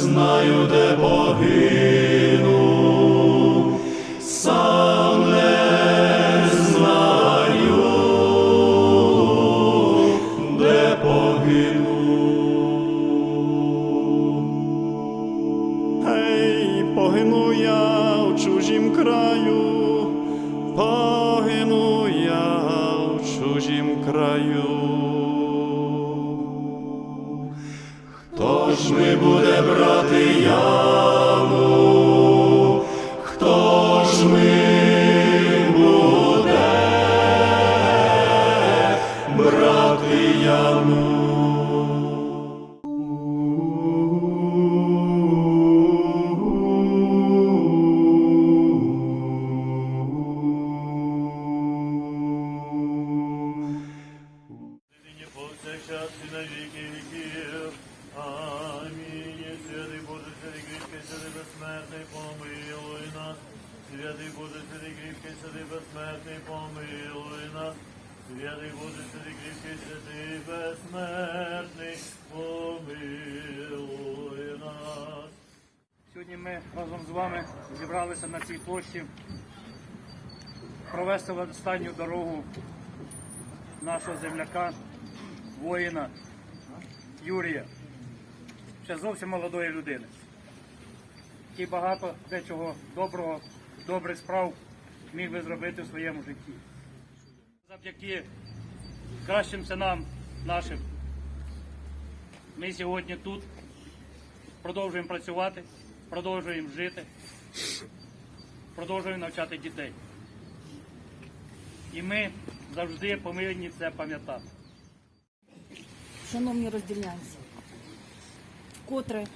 Знаю, де погину, сам не знаю, де погину. Гей, погину я в чужім краю, погину я в чужім краю. Ми буде брати яму? Хто ж ми буде брати яму? Святий Боже, святий кріпкий, святий безсмертний, помилуй нас. Сьогодні ми разом з вами зібралися на цій площі провести останню дорогу нашого земляка, воїна Юрія, ще зовсім молодої людини, який багато дечого доброго, добрих справ міг би зробити в своєму житті. Завдяки кращим синам нашим ми сьогодні тут продовжуємо працювати, продовжуємо жити, продовжуємо навчати дітей. І ми завжди повинні це пам'ятати. Шановні роздільнянці, вкотре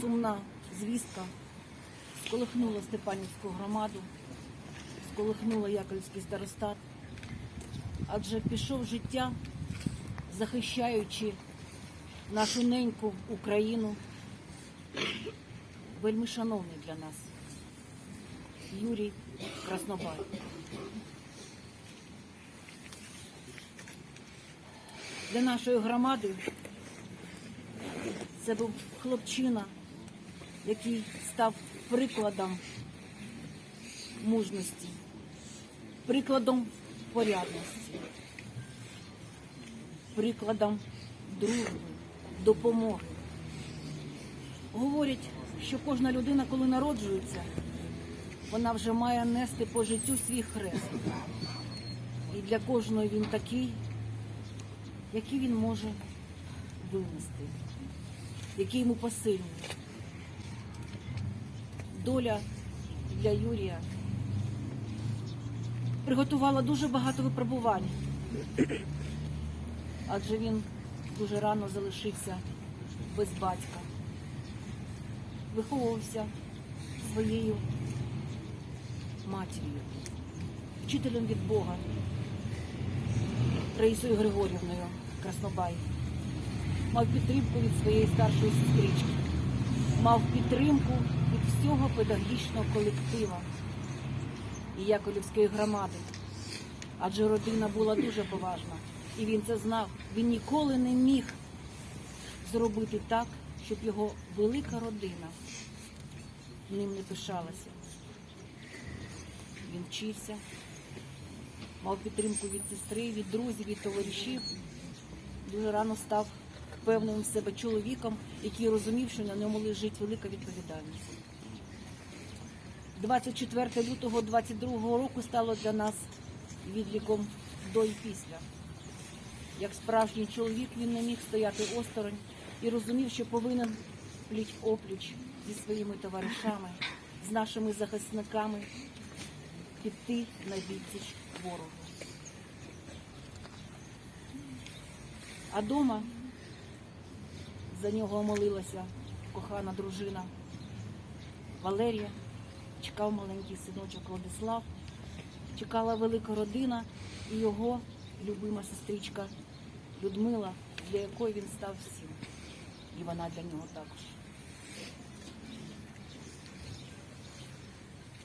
сумна звістка сколихнула Степанівську громаду, сколихнула Яковлівський старостат, адже пішов життя, захищаючи нашу неньку Україну, вельми шановний для нас Юрій Краснобай. для нашої громади це був хлопчина, який став прикладом мужності, прикладом порядності, прикладом дружби, допомоги. Говорять, що кожна людина, коли народжується, вона вже має нести по життю свій хрест. І для кожної він такий, які він може винести, які йому посильні. Доля для Юрія приготувала дуже багато випробувань, адже він дуже рано залишився без батька, виховувався своєю матір'ю, вчителем від Бога. Раїсою Григорівною Краснобай. Мав підтримку від своєї старшої сестрички, мав підтримку від всього педагогічного колектива і Яковлівської громади. Адже родина була дуже поважна, і він це знав. Він ніколи не міг зробити так, щоб його велика родина ним не пишалася. Він вчився, мав підтримку від сестри, від друзів, від товаришів. Дуже рано став впевненим в себе чоловіком, який розумів, що на ньому лежить велика відповідальність. 24 лютого 22 року стало для нас відліком до і після. Як справжній чоловік він не міг стояти осторонь і розумів, що повинен пліч опліч зі своїми товаришами, з нашими захисниками піти на відсіч ворогу. А дома за нього молилася кохана дружина Валерія, чекав маленький синочок Владислав, чекала велика родина і його любима сестричка Людмила, для якої він став всім. І вона для нього також.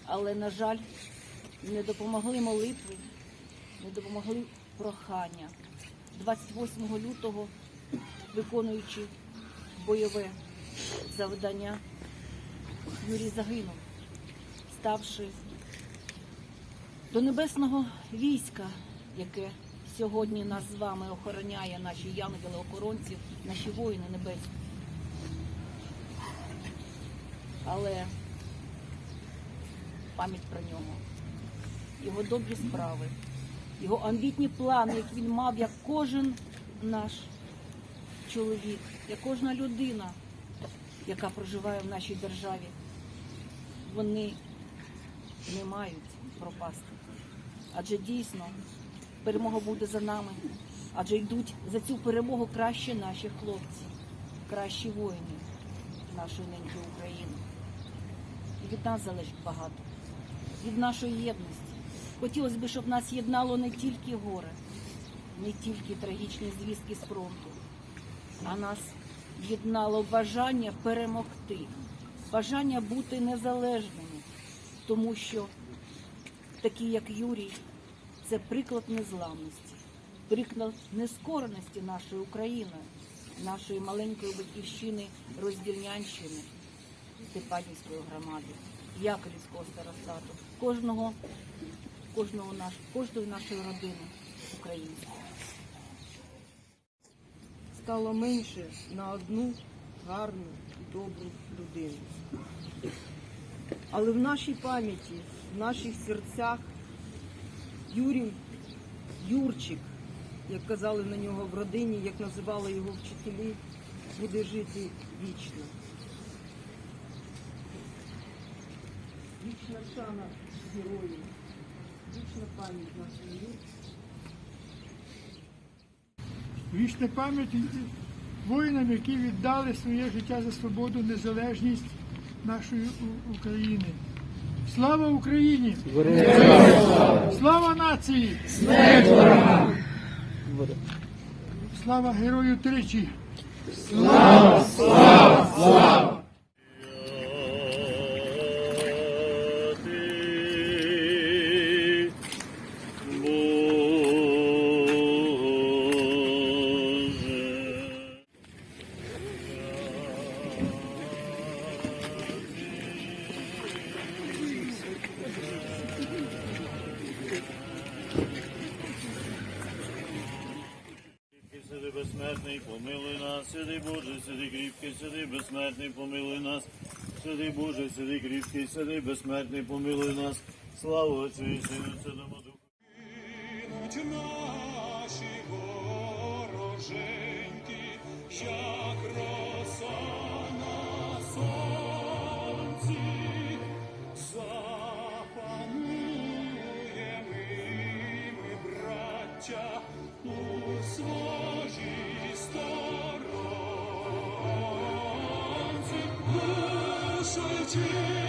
Але, на жаль, не допомогли молитви, не допомогли прохання. 28 лютого, виконуючи бойове завдання, Юрій загинув, ставши до небесного війська, яке сьогодні нас з вами охороняє, наші янголи-охоронці, наші воїни небесні. Але пам'ять про нього, його добрі справи, його амбітні плани, які він мав, як кожен наш чоловік, як кожна людина, яка проживає в нашій державі, вони не мають пропасти. Адже дійсно перемога буде за нами, адже йдуть за цю перемогу кращі наші хлопці, кращі воїни нашої неньки України. І від нас залежить багато, від нашої єдності. Хотілося б, щоб нас єднало не тільки горе, не тільки трагічні звістки з фронту, а нас єднало бажання перемогти, бажання бути незалежними, тому що такі, як Юрій, це приклад незламності, приклад нескореності нашої України, нашої маленької батьківщини Роздільнянщини, Степанівської громади, Яковлівського старостату, кожного, кожного наш, кожної нашої родини української. стало менше на одну гарну і добру людину. Але в нашій пам'яті, в наших серцях Юрій Юрчик, як казали на нього в родині, як називали його вчителі, буде жити вічно. Вічна шана героїв, вічна пам'ять нашому Юрчику. Вічна пам'ять воїнам, які віддали своє життя за свободу, незалежність нашої України. Слава Україні! Слава нації! Слава герою тричі! Святий помилуй нас, сиди Боже, сиди кріпкий, сиди безсмертний, помилуй нас, сиди Боже, сиди кріпкий, сиди безсмертний, помилуй нас, слава Отцю і Сину, Святому Духу. Наші вороженьки, як Jesus.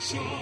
Що